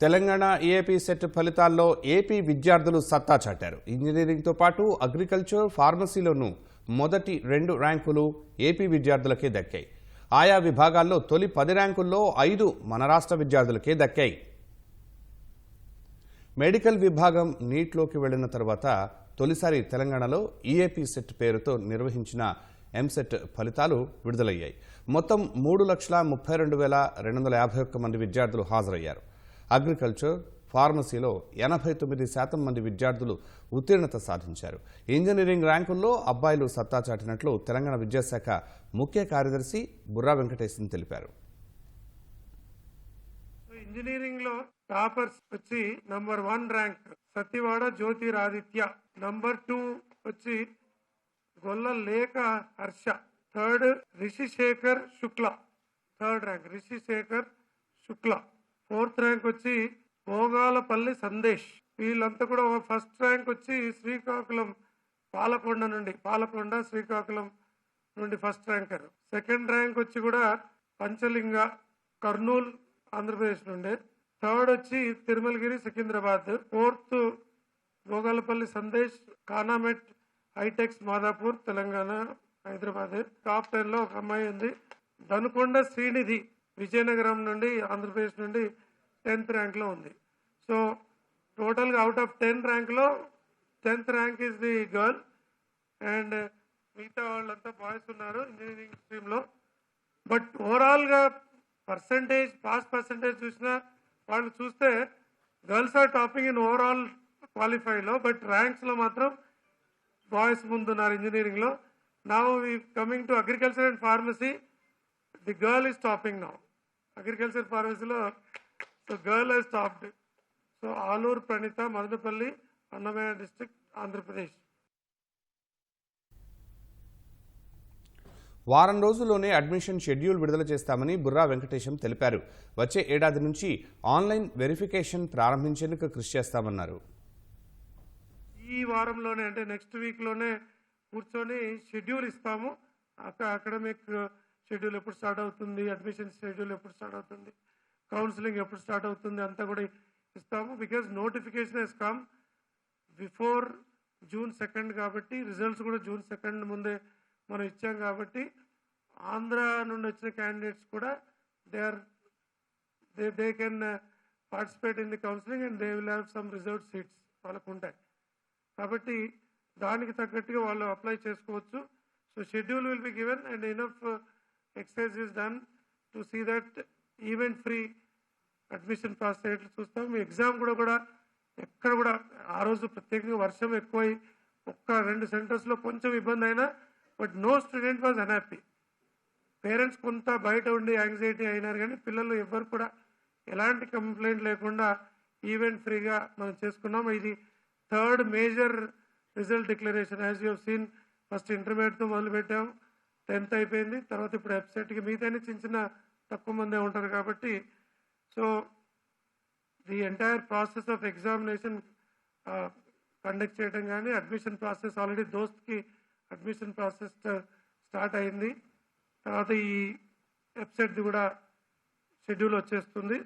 Telangana AP set ఫలితాల్లో AP విద్యార్థులు సత్తా చాటారు. ఇంజనీరింగ్తో పాటు అగ్రికల్చర్ ఫార్మసీలోనూ మొదటి రెండు ర్యాంకులు ఏపీ విద్యార్థులకే దక్కాయి. ఆయా విభాగాల్లో తొలి పది ర్యాంకుల్లో ఐదు మన రాష్ట్ర విద్యార్థులకే దక్కాయి. మెడికల్ విభాగం నీట్లోకి వెళ్ళిన తర్వాత తొలిసారి తెలంగాణలో ఈఏపీ సెట్ పేరుతో నిర్వహించిన ఎంసెట్ ఫలితాలు విడుదలయ్యాయి. మొత్తం మూడు లక్షల ముప్పై రెండు వేల రెండు వందల యాభై ఒక్క మంది విద్యార్థులు హాజరయ్యారు. అగ్రికల్చర్ ఫార్మసీలో ఎనభై తొమ్మిది శాతం మంది విద్యార్థులు ఉత్తీర్ణత సాధించారు. ఇంజనీరింగ్ ర్యాంకుల్లో అబ్బాయిలు సత్తా చాటినట్లు తెలంగాణ విద్యాశాఖ ముఖ్య కార్యదర్శి బుర్రా వెంకటేశన్ తెలిపారు. ఇంజనీరింగ్లో టాపర్స్ వచ్చి number one rank Satyavada Jyotiraditya number two వచ్చి Golla Lekha Harsha third Rishishekhar Shukla third rank Rishishekhar Shukla. Fourth rank వచ్చి భోగాలపల్లి సందేశ్. వీళ్ళంతా కూడా ఫస్ట్ ర్యాంక్ వచ్చి శ్రీకాకుళం పాలకొండ నుండి పాలకొండ శ్రీకాకుళం నుండి ఫస్ట్ ర్యాంకర్ సెకండ్ ర్యాంక్ వచ్చి కూడా పంచలింగ కర్నూల్ ఆంధ్రప్రదేశ్ నుండి. థర్డ్ వచ్చి తిరుమలగిరి సికింద్రాబాద్. ఫోర్త్ భోగాలపల్లి సందేశ్ కానామెట్ హైటెక్స్ మాదాపూర్ తెలంగాణ హైదరాబాద్. టాప్ టెన్లో ఒక అమ్మాయి ఉంది. దనుకొండ శ్రీనిధి. విజయనగరం నుండి ఆంధ్రప్రదేశ్ నుండి టెన్త్ ర్యాంక్లో ఉంది. సో టోటల్గా out of ten ర్యాంక్లో tenth rank is the girl and మిగతా వాళ్ళంతా బాయ్స్ ఉన్నారు ఇంజనీరింగ్ స్ట్రీమ్లో బట్ ఓవరాల్గా పర్సంటేజ్ పాస్ పర్సంటేజ్ చూసినా వాళ్ళు చూస్తే girls are topping in overall క్వాలిఫైలో but ర్యాంక్స్లో మాత్రం బాయ్స్ ముందున్నారు ఇంజనీరింగ్లో now we coming to agriculture and pharmacy the girl is topping now agriculture ఫార్మసీలో so girl has topped so Aluru Pranitha Madanapalle Annamayya district Andhra Pradesh. వారం రోజుల్లోనే admission schedule విడుదల చేస్తామని బుర్రా వెంకటేశం తెలిపారు. వచ్చే ఏడాది నుంచి ఆన్లైన్ వెరిఫికేషన్ ప్రారంభించేందుకు కృషి చేస్తామన్నారు. ఈ వారంలోనే అంటే నెక్స్ట్ వీక్లోనే కూర్చొని షెడ్యూల్ ఇస్తాము. అక్కడ అకాడమిక్ షెడ్యూల్ ఎప్పుడు స్టార్ట్ అవుతుంది? అడ్మిషన్ షెడ్యూల్ ఎప్పుడు స్టార్ట్ అవుతుంది? కౌన్సిలింగ్ ఎప్పుడు స్టార్ట్ అవుతుంది? అంతా కూడా ఇస్తాము. Because notification has come before June second కాబట్టి రిజల్ట్స్ కూడా జూన్ సెకండ్ ముందే మనం ఇచ్చాం కాబట్టి ఆంధ్ర నుండి వచ్చిన క్యాండిడేట్స్ కూడా they are they they can participate in the counselling and they will have some reserve seats వాళ్ళకు ఉంటాయి కాబట్టి దానికి తగ్గట్టుగా వాళ్ళు అప్లై చేసుకోవచ్చు. So schedule will be given and enough exercise is done to see that event free admission pass అయ్యేట్లు చూస్తాం. మీ exam కూడా కూడా ఎక్కడ కూడా ఆ రోజు ప్రత్యేకంగా వర్షం ఎక్కువై ఒక్క రెండు సెంటర్స్లో కొంచెం ఇబ్బంది అయినా but no student was unhappy. Parents కొంత బయట ఉండి యాంగ్జైటీ అయినారు కానీ పిల్లలు ఎవ్వరు కూడా ఎలాంటి కంప్లైంట్ లేకుండా ఈవెంట్ ఫ్రీగా మనం చేసుకున్నాం. ఇది third major result declaration. As you seen first ఇంటర్మీడియట్తో మొదలుపెట్టాం. టెన్త్ అయిపోయింది. తర్వాత ఇప్పుడు వెబ్సైట్కి మిగతానే చిన్న చిన్న తక్కువ మందే ఉంటారు కాబట్టి. So the entire process of examination conduct చేయడం కానీ అడ్మిషన్ ప్రాసెస్ ఆల్రెడీ దోస్త్కి అడ్మిషన్ ప్రాసెస్ స్టార్ట్ అయింది. తర్వాత ఈ వెబ్సైట్ది కూడా షెడ్యూల్ వచ్చేస్తుంది.